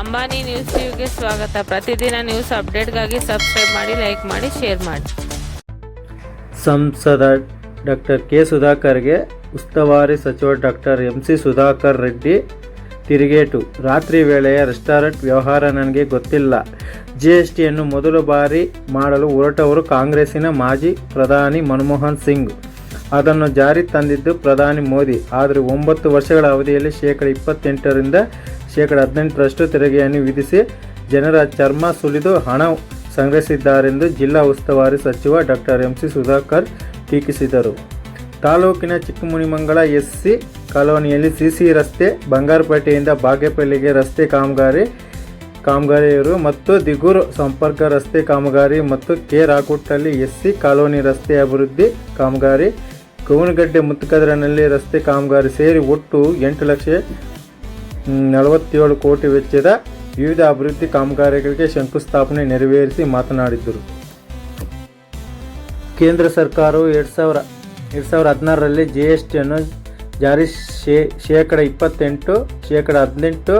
Ambani news ಟಿವಿಗೆ ಸ್ವಾಗತ. ಪ್ರತಿದಿನ ನ್ಯೂಸ್ ಅಪ್ಡೇಟ್ಗಾಗಿ ಸಬ್ಸ್ಕ್ರೈಬ್ ಮಾಡಿ, ಲೈಕ್ ಮಾಡಿ, ಶೇರ್ ಮಾಡಿ. ಸಂಸದ ಡಾಕ್ಟರ್ ಕೆ ಸುಧಾಕರ್ಗೆ ಉಸ್ತುವಾರಿ ಸಚಿವ doctor M C Sudhakar Reddy ತಿರುಗೇಟು. ರಾತ್ರಿ ವೇಳೆಯ ರೆಸ್ಟಾರೆಂಟ್ ವ್ಯವಹಾರ ನನಗೆ ಗೊತ್ತಿಲ್ಲ. ಜಿ ಎಸ್ ಟಿಯನ್ನು ಮೊದಲ ಬಾರಿ ಮಾಡಲು ಹೊರಟವರು ಕಾಂಗ್ರೆಸ್ಸಿನ ಮಾಜಿ ಪ್ರಧಾನಿ ಮನಮೋಹನ್ ಸಿಂಗ್. ಅದನ್ನು ಜಾರಿ ತಂದಿದ್ದು ಪ್ರಧಾನಿ ಮೋದಿ. ಆದರೆ ಒಂಬತ್ತು ವರ್ಷಗಳ ಅವಧಿಯಲ್ಲಿ ಶೇಕಡ ಇಪ್ಪತ್ತೆಂಟರಿಂದ ಶೇಕಡ ಹದಿನೆಂಟರಷ್ಟು ತೆರಿಗೆಯನ್ನು ವಿಧಿಸಿ ಜನರ ಚರ್ಮ ಸುಲಿದು ಹಣ ಸಂಗ್ರಹಿಸಿದ್ದಾರೆಂದು ಜಿಲ್ಲಾ ಉಸ್ತುವಾರಿ ಸಚಿವ ಡಾಕ್ಟರ್ ಎಂ ಸಿ ಸುಧಾಕರ್ ಟೀಕಿಸಿದರು. ತಾಲೂಕಿನ ಚಿಕ್ಕಮುನಿಮಂಗಲ ಎಸ್ಸಿ ಕಾಲೋನಿಯಲ್ಲಿ ಸಿಸಿ ರಸ್ತೆ, ಬಂಗಾರಪೇಟೆಯಿಂದ ಬಾಗೇಪಲ್ಲಿಗೆ ರಸ್ತೆ ಕಾಮಗಾರಿ, ಕಾಮಗಾರಿಯರು ಮತ್ತು ದಿಗೂರು ಸಂಪರ್ಕ ರಸ್ತೆ ಕಾಮಗಾರಿ ಮತ್ತು ಕೆ ರಾಕುಟ್ಟಲ್ಲಿ ಎಸ್ಸಿ ಕಾಲೋನಿ ರಸ್ತೆ ಅಭಿವೃದ್ಧಿ ಕಾಮಗಾರಿ ಗೌನಗಡ್ಡೆ ಮುತ್ತಕದ್ರನಲ್ಲಿ ರಸ್ತೆ ಕಾಮಗಾರಿ ಸೇರಿ ಒಟ್ಟು ಎಂಟು ಲಕ್ಷ ನಲವತ್ತೇಳು ಕೋಟಿ ವೆಚ್ಚದ ವಿವಿಧ ಅಭಿವೃದ್ಧಿ ಕಾಮಗಾರಿಗಳಿಗೆ ಶಂಕುಸ್ಥಾಪನೆ ನೆರವೇರಿಸಿ ಮಾತನಾಡಿದರು ಕೇಂದ್ರ ಸರ್ಕಾರವು ಎರಡು ಸಾವಿರ, ಎರಡು ಸಾವಿರದ ಹದಿನಾರರಲ್ಲಿ ಜಿ ಎಸ್ ಟಿಯನ್ನು ಜಾರಿ ಶೇ, ಶೇಕಡ ಇಪ್ಪತ್ತೆಂಟು, ಶೇಕಡ ಹದಿನೆಂಟು,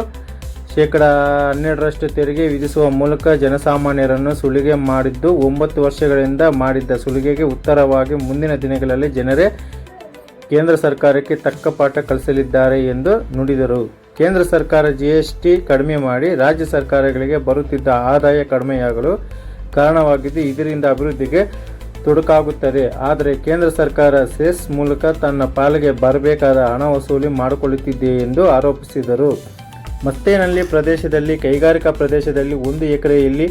ಶೇಕಡ ಹನ್ನೆರಡರಷ್ಟು ತೆರಿಗೆ ವಿಧಿಸುವ ಮೂಲಕ ಜನಸಾಮಾನ್ಯರನ್ನು ಸುಲಿಗೆ ಮಾಡಿದ್ದು ಒಂಬತ್ತು ವರ್ಷಗಳಿಂದ ಮಾಡಿದ್ದ ಸುಲಿಗೆಗೆ ಉತ್ತರವಾಗಿ ಮುಂದಿನ ದಿನಗಳಲ್ಲಿ ಜನರೇ ಕೇಂದ್ರ ಸರ್ಕಾರಕ್ಕೆ ತಕ್ಕ ಪಾಠ ಕಲಿಸಲಿದ್ದಾರೆ ಎಂದು ನುಡಿದರು. ಕೇಂದ್ರ ಸರ್ಕಾರ ಜಿಎಸ್ಟಿ ಕಡಿಮೆ ಮಾಡಿ ರಾಜ್ಯ ಸರ್ಕಾರಗಳಿಗೆ ಬರುತ್ತಿದ್ದ ಆದಾಯ ಕಡಿಮೆಯಾಗಲು ಕಾರಣವಾಗಿದ್ದು, ಇದರಿಂದ ಅಭಿವೃದ್ಧಿಗೆ ತೊಡಕಾಗುತ್ತದೆ. ಆದರೆ ಕೇಂದ್ರ ಸರ್ಕಾರ ಸೆಸ್ ಮೂಲಕ ತನ್ನ ಪಾಲಿಗೆ ಬರಬೇಕಾದ ಹಣ ವಸೂಲಿ ಮಾಡಿಕೊಳ್ಳುತ್ತಿದೆ ಎಂದು ಆರೋಪಿಸಿದರು. ಮತ್ತೇನಲ್ಲಿ ಪ್ರದೇಶದಲ್ಲಿ, ಕೈಗಾರಿಕಾ ಪ್ರದೇಶದಲ್ಲಿ ಒಂದು ಎಕರೆಯಲ್ಲಿ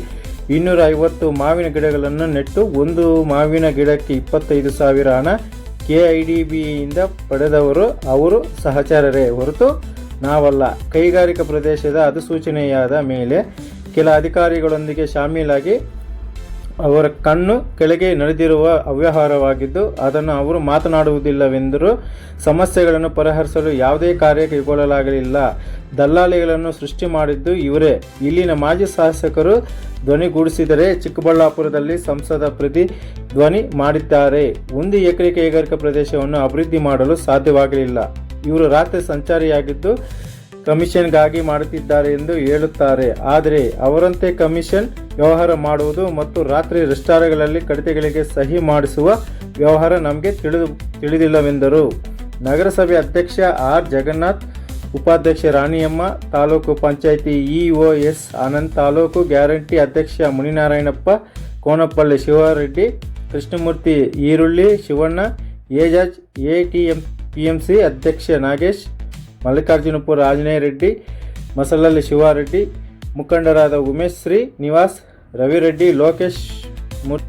ಇನ್ನೂರ ಐವತ್ತು ಮಾವಿನ ಗಿಡಗಳನ್ನು ನೆಟ್ಟು ಒಂದು ಮಾವಿನ ಗಿಡಕ್ಕೆ ಇಪ್ಪತ್ತೈದು ಸಾವಿರ ಹಣ ಕೆಐಡಿಬಿಯಿಂದ ಪಡೆದವರು, ಅವರು ಸಹಚರರೇ ಹೊರತು ನಾವಲ್ಲ. ಕೈಗಾರಿಕಾ ಪ್ರದೇಶದ ಅಧಿಸೂಚನೆಯಾದ ಮೇಲೆ ಕೆಲ ಅಧಿಕಾರಿಗಳೊಂದಿಗೆ ಶಾಮೀಲಾಗಿ ಅವರ ಕಣ್ಣು ಕೆಳಗೆ ನಡೆದಿರುವ ಅವ್ಯವಹಾರವಾಗಿದ್ದು, ಅದನ್ನು ಅವರು ಮಾತನಾಡುವುದಿಲ್ಲವೆಂದರು ಸಮಸ್ಯೆಗಳನ್ನು ಪರಿಹರಿಸಲು ಯಾವುದೇ ಕಾರ್ಯ ಕೈಗೊಳ್ಳಲಾಗಲಿಲ್ಲ. ದಲ್ಲಾಳಿಗಳನ್ನು ಸೃಷ್ಟಿ ಮಾಡಿದ್ದು ಇವರೇ. ಇಲ್ಲಿನ ಮಾಜಿ ಶಾಸಕರು ಧ್ವನಿಗೂಡಿಸಿದರೆ ಚಿಕ್ಕಬಳ್ಳಾಪುರದಲ್ಲಿ ಸಂಸದ ಪ್ರತಿ ಧ್ವನಿ ಮಾಡಿದ್ದಾರೆ. ಒಂದು ಎಕರೆ ಕೈಗಾರಿಕಾ ಪ್ರದೇಶವನ್ನು ಅಭಿವೃದ್ಧಿ ಮಾಡಲು ಸಾಧ್ಯವಾಗಲಿಲ್ಲ. ಇವರು ರಾತ್ರಿ ಸಂಚಾರಿಯಾಗಿದ್ದು ಕಮಿಷನ್ಗಾಗಿ ಮಾಡುತ್ತಿದ್ದಾರೆ ಎಂದು ಹೇಳುತ್ತಾರೆ. ಆದರೆ ಅವರಂತೆ ಕಮಿಷನ್ ವ್ಯವಹಾರ ಮಾಡುವುದು ಮತ್ತು ರಾತ್ರಿ ರೆಸ್ಟಾರೆಂಟ್ಗಳಲ್ಲಿ ಕಡಿತಗಳಿಗೆ ಸಹಿ ಮಾಡಿಸುವ ವ್ಯವಹಾರ ನಮಗೆ ತಿಳಿದು ತಿಳಿದಿಲ್ಲವೆಂದರು. ನಗರಸಭೆ ಅಧ್ಯಕ್ಷ ಆರ್. ಜಗನ್ನಾಥ್, ಉಪಾಧ್ಯಕ್ಷ Raniyamma, taluk panchayat EO S Anand, taluk guarantee ಅಧ್ಯಕ್ಷ ಮುನಿನಾರಾಯಣಪ್ಪ, ಕೋನಪಳ್ಳಿ ಶಿವರೆಡ್ಡಿ, ಕೃಷ್ಣಮೂರ್ತಿ ಈರುಳ್ಳಿ, ಶಿವಣ್ಣ, ಏಜಾಜ್, ಎಟಿಎಂ ಪಿಎಂಸಿ ಅಧ್ಯಕ್ಷ ನಾಗೇಶ್, ಮಲ್ಲಿಕಾರ್ಜುನಪುರ ಆಂಜನೇಯ ರೆಡ್ಡಿ ಮಸಲಲ್ಲಿ ಶಿವಾರೆಡ್ಡಿ, ಮುಖಂಡರಾದ ಉಮೇಶ್ ಶ್ರೀ, ನಿವಾಸ್ ರವಿರೆಡ್ಡಿ ಲೋಕೇಶ್ ಮುರ್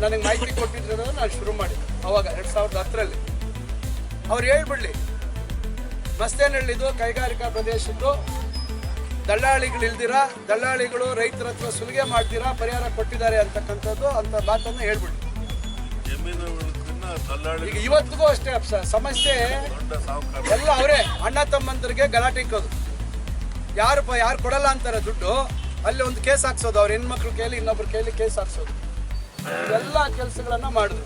ನನಗೆ ಮಾಹಿತಿ ಕೊಟ್ಟಿದ್ರು ನಾನು ಶುರು ಮಾಡಿದೆ ಅವಾಗ, ಎರಡು ಸಾವಿರದ ಹತ್ತರಲ್ಲಿ. ಅವ್ರು ಹೇಳ್ಬಿಡ್ಲಿ ಮಸ್ತೇನಹಳ್ಳಿದು ಕೈಗಾರಿಕಾ ಪ್ರದೇಶದ್ದು ದಳ್ಳಾಳಿಗಳು ಇಲ್ದಿರಾ ದಳ್ಳಾಳಿಗಳು ರೈತರ ಹತ್ರ ಸುಲಿಗೆ ಮಾಡ್ತೀರಾ ಪರಿಹಾರ ಕೊಟ್ಟಿದ್ದಾರೆ ಅಂತಕ್ಕಂಥದ್ದು ಅಂತ ಮಾತನ್ನು ಹೇಳ್ಬಿಡ್ಲಿ. ದಲ್ಲಾಳಿ ಈಗ ಇವತ್ತಿಗೂ ಅಷ್ಟೇ ಸ- ಸಮಸ್ಯೆ ದೊಡ್ಡ ಸಾಹುಕಾರ ಎಲ್ಲ ಅವರೇ. ಅಣ್ಣ ತಮ್ಮಂದ್ರಿಗೆ ಗಲಾಟೆ ಇಕ್ಕೋದು. ಯಾರು ಪ ಯಾರು ಕೊಡಲ್ಲ ಅಂತಾರೆ ದುಡ್ಡು. ಅಲ್ಲಿ ಒಂದು ಕೇಸ್ ಹಾಕ್ಸೋದು. ಅವ್ರ ಹೆಣ್ಮಕ್ಳು ಕೇಳಿ ಇನ್ನೊಬ್ರು ಕೇಳಿ ಕೇಸ್ ಹಾಕ್ಸೋದು. ಎಲ್ಲ ಕೆಲಸಗಳನ್ನ ಮಾಡಿದ್ರು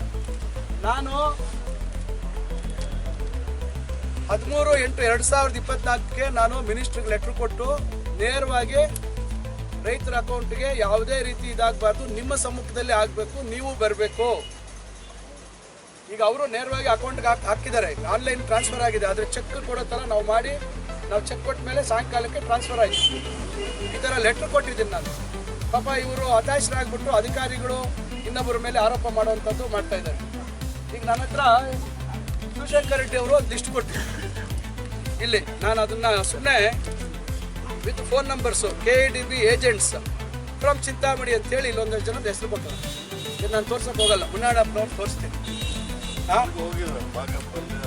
ನಾನು ಹದಿಮೂರು ಎಂಟು ಎರಡು ಸಾವಿರದ ಇಪ್ಪತ್ನಾಲ್ಕಕ್ಕೆ ನಾನು ಮಿನಿಸ್ಟ್ರಿಗೆ ಲೆಟ್ರ್ ಕೊಟ್ಟು ನೇರವಾಗಿ ರೈತರ ಅಕೌಂಟ್ಗೆ ಯಾವುದೇ ರೀತಿ ಇದಾಗಬಾರ್ದು. ನಿಮ್ಮ ಸಮ್ಮುಖದಲ್ಲಿ ಆಗಬೇಕು ನೀವು ಬರಬೇಕು. ಈಗ ಅವರು ನೇರವಾಗಿ ಅಕೌಂಟ್ಗೆ ಹಾಕಿ ಹಾಕಿದ್ದಾರೆ. ಆನ್ಲೈನ್ ಟ್ರಾನ್ಸ್ಫರ್ ಆಗಿದೆ. ಆದರೆ ಚೆಕ್ ಕೊಡೋ ಥರ ನಾವು ಮಾಡಿ, ನಾವು ಚೆಕ್ ಕೊಟ್ಟ ಮೇಲೆ ಸಾಯಂಕಾಲಕ್ಕೆ ಟ್ರಾನ್ಸ್ಫರ್ ಆಯಿತು. ಈ ಥರ ಲೆಟ್ರ್ ಕೊಟ್ಟಿದ್ದೀನಿ ನಾನು. ಪಾಪ ಇವರು ಹತಾಶರಾಗ್ಬಿಟ್ಟು ಅಧಿಕಾರಿಗಳು ಇನ್ನೊಬ್ಬರ ಮೇಲೆ ಆರೋಪ ಮಾಡುವಂಥದ್ದು ಮಾಡ್ತಾ ಇದ್ದಾರೆ. ಈಗ ನನ್ನ ಹತ್ರ ಶಿವಶಂಕರ್ ರೆಡ್ಡಿ ಅವರು ಒಂದು ಲಿಸ್ಟ್ ಕೊಟ್ಟರು ಇಲ್ಲಿ ನಾನು ಅದನ್ನು ಸುಮ್ಮನೆ with phone numbers K D B agents from Chintamani ಅಂತೇಳಿ ಇಲ್ಲೊಂದಷ್ಟು ಜನದ ಹೆಸರು ಕೊಟ್ಟರು. ಇದು ನಾನು ತೋರ್ಸೋಕೆ ಹೋಗಲ್ಲ. ಮುನ್ನಾಡಪ್ಪನವ್ರು ತೋರಿಸ್ತೀನಿ.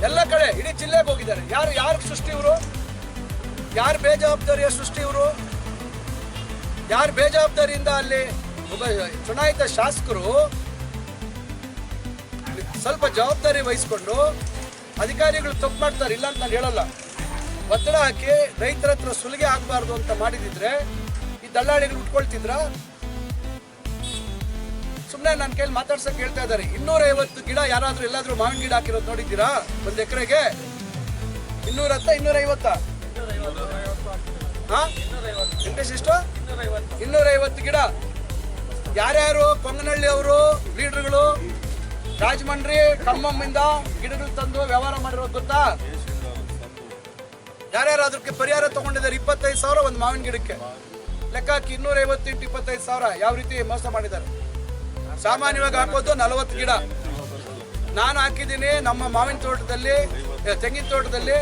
ಎಲ್ಲ ಕಡೆ, ಇಡೀ ಜಿಲ್ಲೆಗೆ ಹೋಗಿದ್ದಾರೆ. ಯಾರು ಯಾರು ಸೃಷ್ಟಿ ಇವರು? ಯಾರು ಬೇಜವಾಬ್ದಾರಿಯ ಸೃಷ್ಟಿ ಇವರು? ಯಾರು ಬೇಜವಾಬ್ದಾರಿಯಿಂದ ಅಲ್ಲಿ ಒಬ್ಬ ಚುನಾಯಿತ ಶಾಸಕರು ಸ್ವಲ್ಪ ಜವಾಬ್ದಾರಿ ವಹಿಸ್ಕೊಂಡು ಅಧಿಕಾರಿಗಳು ತಪ್ಪು ಮಾಡ್ತಾರೆ, ಇಲ್ಲ ಅಂತ ನಾನು ಹೇಳಲ್ಲ. ಒತ್ತಡ ಹಾಕಿ ರೈತರ ಹತ್ರ ಸುಲಿಗೆ ಆಗಬಾರ್ದು ಅಂತ ಮಾಡಿದಿದ್ರೆ ಈ ದಲ್ಲಾಳಿಗಳು ಉಟ್ಕೊಳ್ತಿದ್ರ? ಸುಮ್ಮನೆ ನನ್ನ ಕೈಲಿ ಮಾತಾಡ್ಸಕ್ ಹೇಳ್ತಾ ಇದ್ದಾರೆ. ಇನ್ನೂರ ಐವತ್ತು ಗಿಡ ಯಾರಾದ್ರೂ ಎಲ್ಲಾದ್ರೂ ಮಾವಿನ ಗಿಡ ಹಾಕಿರೋದು ನೋಡಿದ್ದೀರಾ? ಒಂದು ಎಕರೆಗೆ? ಇನ್ನೂರ ಹತ್ತ ಇನ್ನೂರ ಐವತ್ತ ಹಾ? ವೆಂಕಟೇಶ್ ಎಷ್ಟು? ಇನ್ನೂರ ಐವತ್ತು ಗಿಡ. ಯಾರ್ಯಾರು ಕೊಂಗನಹಳ್ಳಿ ಅವರು, ಲೀಡರ್ಗಳು, ರಾಜಮಂಡ್ರಿ ಕಮ್ಮಮ್ಮಿಂದ ಗಿಡಗಳು ತಂದು ವ್ಯವಹಾರ ಮಾಡಿರೋ ಗೊತ್ತಾ? ಯಾರ್ಯಾರು ಅದಕ್ಕೆ ಪರಿಹಾರ ತಗೊಂಡಿದ್ದಾರೆ? ಇಪ್ಪತ್ತೈದು ಸಾವಿರ ಒಂದು ಮಾವಿನ ಗಿಡಕ್ಕೆ. ಲೆಕ್ಕ ಹಾಕಿ ಇಂಟು ಇಪ್ಪತ್ತೈದು ಸಾವಿರ. ಯಾವ ರೀತಿ ಮೋಸ ಮಾಡಿದ್ದಾರೆ? ಸಾಮಾನ್ಯವಾಗಿ ಹಾಕೋದು ನಲವತ್ತು ಗಿಡ. ನಾನು ಹಾಕಿದ್ದೀನಿ ನಮ್ಮ ಮಾವಿನ ತೋಟದಲ್ಲಿ ತೆಂಗಿನ ತೋಟದಲ್ಲಿ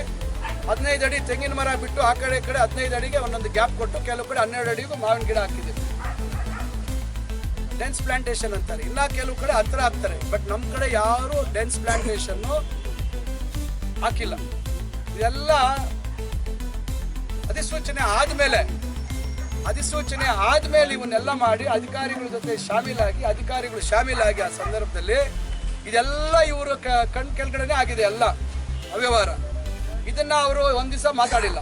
ಹದಿನೈದು ಅಡಿ ತೆಂಗಿನ ಮರ ಬಿಟ್ಟು ಆ ಕಡೆ ಕಡೆ ಹದಿನೈದು ಅಡಿಗೆ ಒಂದೊಂದು ಗ್ಯಾಪ್ ಕೊಟ್ಟು ಕೆಲವು ಕಡೆ ಹನ್ನೆರಡು ಅಡಿಗೂ ಮಾವಿನ ಗಿಡ ಹಾಕಿದ್ದೀನಿ. ಡೆನ್ಸ್ ಪ್ಲಾಂಟೇಶನ್ ಅಂತಾರೆ. ಇನ್ನ ಕೆಲವು ಕಡೆ ಹತ್ರ ಹಾಕ್ತಾರೆ. ಬಟ್ ನಮ್ಮ ಕಡೆ ಯಾರು ಡೆನ್ಸ್ ಪ್ಲಾಂಟೇಶನ್ ಹಾಕಿಲ್ಲ. ಇದೆಲ್ಲ ಅಧಿಸೂಚನೆ ಆದ್ಮೇಲೆ ಅಧಿಸೂಚನೆ ಆದಮೇಲೆ ಇವನ್ನೆಲ್ಲ ಮಾಡಿ ಅಧಿಕಾರಿಗಳ ಜೊತೆ ಶಾಮೀಲಾಗಿ, ಅಧಿಕಾರಿಗಳು ಶಾಮೀಲಾಗಿ ಆ ಸಂದರ್ಭದಲ್ಲಿ ಇದೆಲ್ಲ ಇವರು ಕಣ್ ಕೆಳಗಡೆನೆ ಆಗಿದೆ ಎಲ್ಲ ಅವ್ಯವಹಾರ. ಇದನ್ನ ಅವರು ಒಂದ್ ದಿವಸ ಮಾತಾಡಿಲ್ಲ.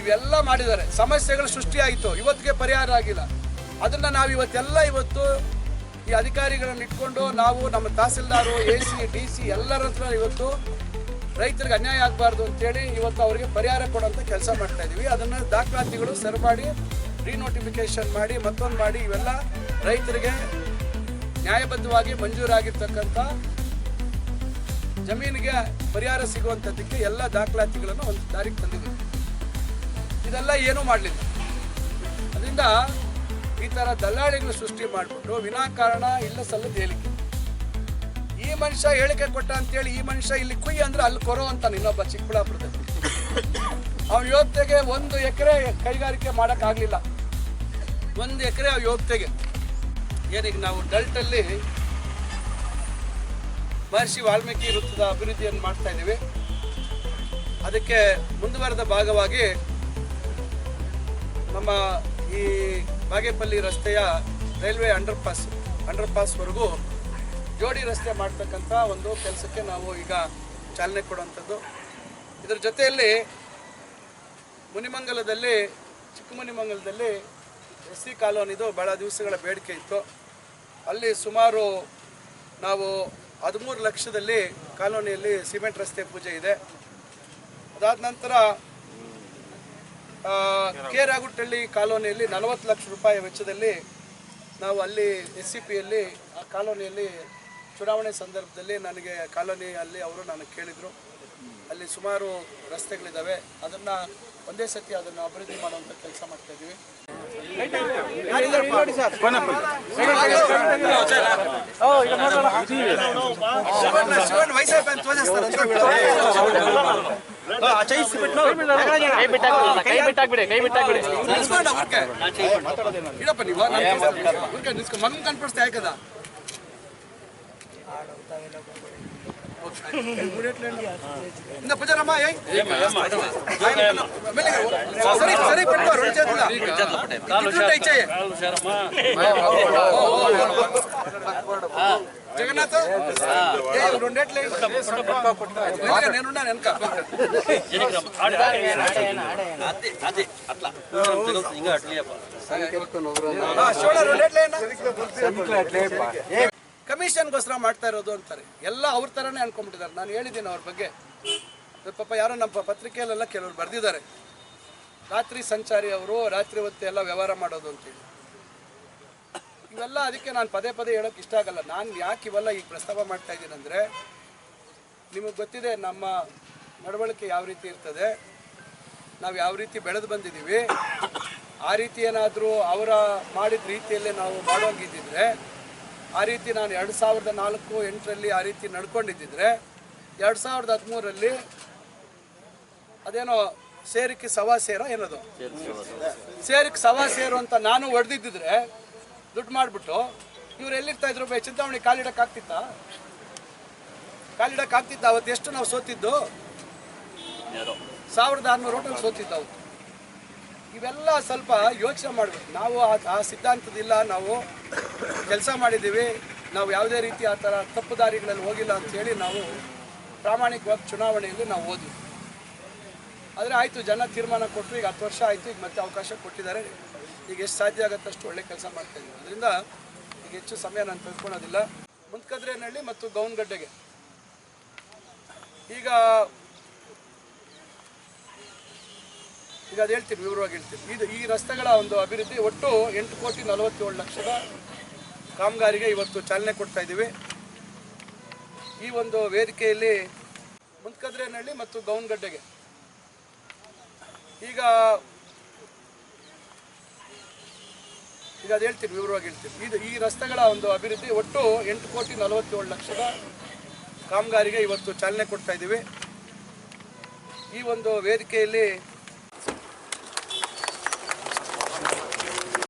ಇವೆಲ್ಲ ಮಾಡಿದ್ದಾರೆ. ಸಮಸ್ಯೆಗಳು ಸೃಷ್ಟಿಯಾಯಿತು. ಇವತ್ತಿಗೆ ಪರಿಹಾರ ಆಗಿಲ್ಲ. ಅದನ್ನ ನಾವು ಇವತ್ತೆಲ್ಲ ಇವತ್ತು ಈ ಅಧಿಕಾರಿಗಳನ್ನು ಇಟ್ಕೊಂಡು ನಾವು ನಮ್ಮ tahsildar, A C, D C ಎಲ್ಲರ ಹತ್ರ ಇವತ್ತು ರೈತರಿಗೆ ಅನ್ಯಾಯ ಆಗಬಾರ್ದು ಅಂತೇಳಿ ಇವತ್ತು ಅವರಿಗೆ ಪರಿಹಾರ ಕೊಡುವಂಥ ಕೆಲಸ ಮಾಡ್ತಾ ಇದ್ದೀವಿ ಅದನ್ನು ದಾಖಲಾತಿಗಳು ಸರ್ ಮಾಡಿ ರೀನೋಟಿಫಿಕೇಶನ್ ಮಾಡಿ, ಮತ್ತೊಂದು ಮಾಡಿ, ಇವೆಲ್ಲ ರೈತರಿಗೆ ನ್ಯಾಯಬದ್ಧವಾಗಿ ಮಂಜೂರಾಗಿರ್ತಕ್ಕಂಥ ಜಮೀನಿಗೆ ಪರಿಹಾರ ಸಿಗುವಂಥದ್ದಕ್ಕೆ ಎಲ್ಲ ದಾಖಲಾತಿಗಳನ್ನು ಒಂದು ದಾರಿಗೆ ತಂದಿದ್ದೀವಿ. ಇದೆಲ್ಲ ಏನೂ ಮಾಡಲಿಲ್ಲ. ಅದರಿಂದ ಈ ಥರ ದಲ್ಲಾಳಿಗಳು ಸೃಷ್ಟಿ ಮಾಡಿಬಿಟ್ಟು ವಿನಾಕಾರಣ ಇಲ್ಲ ಸಲ್ಲದ ಹೇಳಿಕೆ. ಈ ಮನುಷ್ಯ ಹೇಳಿಕೆ ಕೊಟ್ಟ ಅಂತೇಳಿ ಈ ಮನುಷ್ಯ ಇಲ್ಲಿ ಕುಯ್ ಅಂದ್ರೆ ಅಲ್ಲಿ ಕೊರೋ ಅಂತ ಇನ್ನೊಬ್ಬ ಚಿಕ್ಕಬಳ್ಳಾಪುರದಲ್ಲಿ. ಅವನ ಯೋಗ್ಯತೆಗೆ ಒಂದು ಎಕರೆ ಕೈಗಾರಿಕೆ ಮಾಡೋಕ್ಕಾಗಲಿಲ್ಲ ಒಂದು ಎಕರೆ ಆ ಯೋಗ್ಯತೆಗೆ ಏನೀಗ ನಾವು ಡಲ್ಟಲ್ಲಿ ಮಹರ್ಷಿ ವಾಲ್ಮೀಕಿ ವೃತ್ತದ ಅಭಿವೃದ್ಧಿಯನ್ನು ಮಾಡ್ತಾ ಇದ್ದೀವಿ. ಅದಕ್ಕೆ ಮುಂದುವರೆದ ಭಾಗವಾಗಿ ನಮ್ಮ ಈ ಬಾಗೇಪಲ್ಲಿ ರಸ್ತೆಯ ರೈಲ್ವೆ ಅಂಡರ್ ಪಾಸ್ ಅಂಡರ್ ಪಾಸ್ವರೆಗೂ ಜೋಡಿ ರಸ್ತೆ ಮಾಡ್ತಕ್ಕಂಥ ಒಂದು ಕೆಲಸಕ್ಕೆ ನಾವು ಈಗ ಚಾಲನೆ ಕೊಡುವಂಥದ್ದು. ಇದರ ಜೊತೆಯಲ್ಲಿ ಮುನಿಮಂಗಲದಲ್ಲಿ, ಚಿಕ್ಕಮುನಿಮಂಗಲದಲ್ಲಿ ಎಸ್ ಸಿ ಕಾಲೋನಿದು ಭಾಳ ದಿವಸಗಳ ಬೇಡಿಕೆ ಇತ್ತು. ಅಲ್ಲಿ ಸುಮಾರು ನಾವು ಹದಿಮೂರು ಲಕ್ಷದಲ್ಲಿ ಕಾಲೋನಿಯಲ್ಲಿ ಸಿಮೆಂಟ್ ರಸ್ತೆ ಪೂಜೆ ಇದೆ. ಅದಾದ ನಂತರ ಕೆ ರಾಗುಟ್ಟಳ್ಳಿ ಕಾಲೋನಿಯಲ್ಲಿ ನಲವತ್ತು ಲಕ್ಷ ರೂಪಾಯಿ ವೆಚ್ಚದಲ್ಲಿ ನಾವು ಅಲ್ಲಿ ಎಸ್ ಸಿ ಪಿಯಲ್ಲಿ ಆ ಕಾಲೋನಿಯಲ್ಲಿ ಚುನಾವಣೆ ಸಂದರ್ಭದಲ್ಲಿ ನನಗೆ ಕಾಲೋನಿಯಲ್ಲಿ ಅವರು ನನಗೆ ಕೇಳಿದರು. ಅಲ್ಲಿ ಸುಮಾರು ರಸ್ತೆಗಳಿದ್ದಾವೆ. ಅದನ್ನು ಒಂದೇ ಸತಿ ಅದನ್ನು ಅಭಿವೃದ್ಧಿ ಮಾಡುವಂಥ ಕೆಲಸ ಮಾಡ್ತಾ ಇದ್ದೀವಿ ಶಿವಣ್ಣ ಶಿವಣ್ಣ ವಯಸ್ಸಾಯ್ತು జగన్నాథ్ రెండేట్లు నేనున్నాను వెనక. అట్లా ಕಮಿಷನ್ಗೋಸ್ಕರ ಮಾಡ್ತಾ ಇರೋದು ಅಂತಾರೆ. ಎಲ್ಲ ಅವ್ರ ಥರನೇ ಅನ್ಕೊಂಡ್ಬಿಟ್ಟಿದ್ದಾರೆ. ನಾನು ಹೇಳಿದ್ದೀನಿ ಅವ್ರ ಬಗ್ಗೆ. ಪಾಪ ಯಾರೋ ನಮ್ಮ ಪತ್ರಿಕೆಯಲ್ಲೆಲ್ಲ ಕೆಲವರು ಬರೆದಿದ್ದಾರೆ. ರಾತ್ರಿ ಸಂಚಾರಿ ಅವರು, ರಾತ್ರಿ ಹೊತ್ತೆಲ್ಲ ವ್ಯವಹಾರ ಮಾಡೋದು ಅಂತೇಳಿ. ಇವೆಲ್ಲ ಅದಕ್ಕೆ ನಾನು ಪದೇ ಪದೇ ಹೇಳೋಕೆ ಇಷ್ಟ ಆಗಲ್ಲ. ನಾನು ಯಾಕೆ ಇವೆಲ್ಲ ಈಗ ಪ್ರಸ್ತಾವ ಮಾಡ್ತಾ ಇದ್ದೀನಂದರೆ ನಿಮಗೆ ಗೊತ್ತಿದೆ, ನಮ್ಮ ನಡವಳಿಕೆ ಯಾವ ರೀತಿ ಇರ್ತದೆ, ನಾವು ಯಾವ ರೀತಿ ಬೆಳೆದು ಬಂದಿದ್ದೀವಿ, ಆ ರೀತಿ ಏನಾದರೂ ಅವರ ಮಾಡಿದ ರೀತಿಯಲ್ಲೇ ನಾವು ಮಾಡೋಂಗಿದ್ದಿದ್ರೆ ಆ ರೀತಿ ನಾನು ಎರಡು ಸಾವಿರದ ನಾಲ್ಕು ಎಂಟರಲ್ಲಿ ಆ ರೀತಿ ನಡ್ಕೊಂಡಿದ್ದಿದ್ರೆ, ಎರಡು ಸಾವಿರದ ಹದಿಮೂರರಲ್ಲಿ ಅದೇನೋ ಸೇರಿಕೆ ಸವಾ ಸೇರೋ ಏನದು? ಸೇರಿಕೆ ಸವಾ ಸೇರು ಅಂತ ನಾನು ಹೊಡೆದಿದ್ದಿದ್ರೆ ದುಡ್ಡು ಮಾಡಿಬಿಟ್ಟು, ಇವ್ರು ಎಲ್ಲಿರ್ತಾ ಇದ್ರು ಬೇ, ಚಿಂತಾಮಣಿ ಕಾಲಿಡಕ್ಕೆ ಆಗ್ತಿತ್ತಾ? ಕಾಲಿಡಕ್ಕೆ ಆಗ್ತಿತ್ತ? ಅವತ್ತು ಎಷ್ಟು ನಾವು ಸೋತಿದ್ದು? ಸಾವಿರದ ಆರುನೂರು ಓಟಲ್ಲಿ ಸೋತಿದ್ದು ಅವತ್ತು. ಇವೆಲ್ಲ ಸ್ವಲ್ಪ ಯೋಚನೆ ಮಾಡಬೇಕು. ನಾವು ಆ ಸಿದ್ಧಾಂತದಿಲ್ಲ, ನಾವು ಕೆಲಸ ಮಾಡಿದ್ದೀವಿ. ನಾವು ಯಾವುದೇ ರೀತಿ ಆ ಥರ ತಪ್ಪು ದಾರಿಗಳಲ್ಲಿ ಹೋಗಿಲ್ಲ ಅಂತೇಳಿ ನಾವು ಪ್ರಾಮಾಣಿಕವಾಗಿ ಚುನಾವಣೆಯಲ್ಲಿ ನಾವು ಹೋದ್ವಿ. ಆದರೆ ಆಯಿತು, ಜನ ತೀರ್ಮಾನ ಕೊಟ್ಟರು ಈಗ ಹತ್ತು ವರ್ಷ ಆಯಿತು, ಈಗ ಮತ್ತೆ ಅವಕಾಶ ಕೊಟ್ಟಿದ್ದಾರೆ. ಈಗ ಎಷ್ಟು ಸಾಧ್ಯ ಆಗುತ್ತೆ ಅಷ್ಟು ಒಳ್ಳೆ ಕೆಲಸ ಮಾಡ್ತಾ ಇದ್ದೀವಿ. ಅದರಿಂದ ಈಗ ಹೆಚ್ಚು ಸಮಯ ನಾನು ತೆಗೆದುಕೊಳ್ಳೋದಿಲ್ಲ. ಮುಂದ್ಕದ್ರೇನಹಳ್ಳಿ ಮತ್ತು ಗೌನ್ಗಡ್ಡೆಗೆ. ಈಗ ಈಗ ಅದು ಹೇಳ್ತೀನಿ, ವಿವರವಾಗಿ ಹೇಳ್ತೀನಿ. ಇದು ಈ ರಸ್ತೆಗಳ ಒಂದು ಅಭಿವೃದ್ಧಿ ಒಟ್ಟು ಎಂಟು ಕೋಟಿ ನಲವತ್ತೇಳು ಲಕ್ಷದ ಕಾಮಗಾರಿಗೆ ಇವತ್ತು ಚಾಲನೆ ಕೊಡ್ತಾ ಇದ್ದೀವಿ. ಈ ಒಂದು ವೇದಿಕೆಯಲ್ಲಿ ಮುಂತ್ಕದ್ರೇನಹಳ್ಳಿ ಮತ್ತು ಗೌನ್ಗಡ್ಡೆಗೆ. ಈಗ ಈಗ ಅದು ಹೇಳ್ತೀನಿ, ವಿವರವಾಗಿ ಹೇಳ್ತೀನಿ. ಇದು ಈ ರಸ್ತೆಗಳ ಒಂದು ಅಭಿವೃದ್ಧಿ ಒಟ್ಟು ಎಂಟು ಕೋಟಿ ನಲವತ್ತೇಳು ಲಕ್ಷದ ಕಾಮಗಾರಿಗೆ ಇವತ್ತು ಚಾಲನೆ ಕೊಡ್ತಾ ಇದ್ದೀವಿ. ಈ ಒಂದು ವೇದಿಕೆಯಲ್ಲಿ